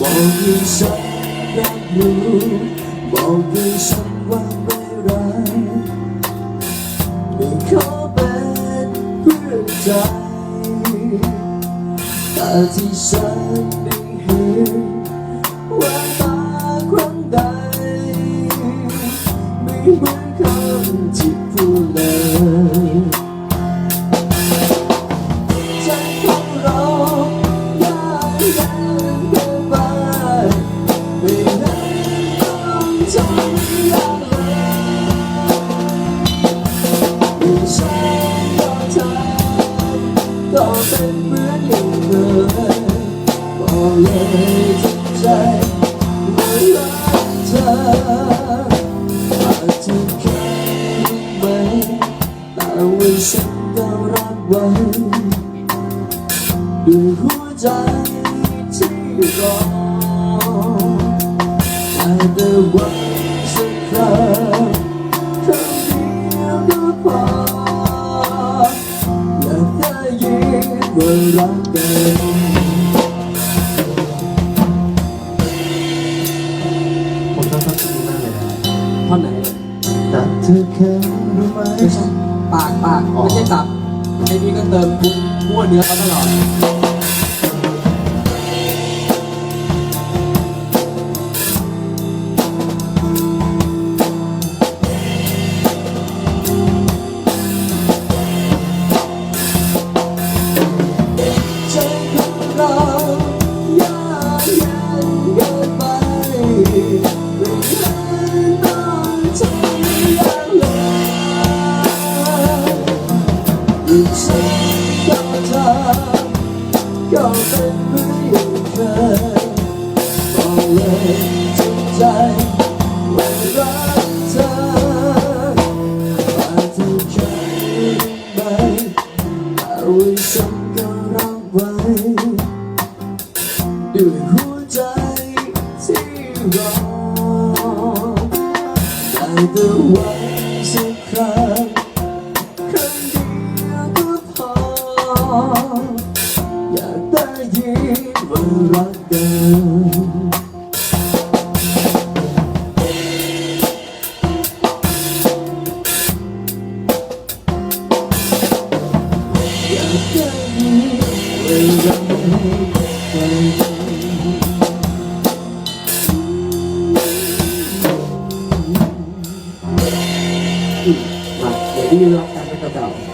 บอกให้ฉันรับรู้บอกให้ฉันว่าไม่รักไม่ขอเป็นเพื่อนใจแต่ที่ฉันได้เห็นว่าตาครั้งใดไม่เหมือนคำที่พูดเลย จว่ารักเธออาจจะแค่ไหมแต่ว่าฉันก็รักไว้ด้วยหัวใจที่รอ แต่วันสักครั้งครั้งเดียวก็พออยากได้ยินว่ารักกันผมชอบท่อนนี้มากเลยนะท่อนไหนแต่เธอเคยรู้ไหมปากปากไม่ใช่ตับไอ้นี่ก็เติมบุ้งมั่วเนื้อเขาตลอด ยิ่ฉันก็ทำก็เป็นเหมือนเคยบอกเลยจริงใจว่ารักเธออาจจะไหมแต่ว่าฉันก็รับไว้ด้วยหัวใจที่รอได้แต่หวังสักครั้ง นว่ารักกันอ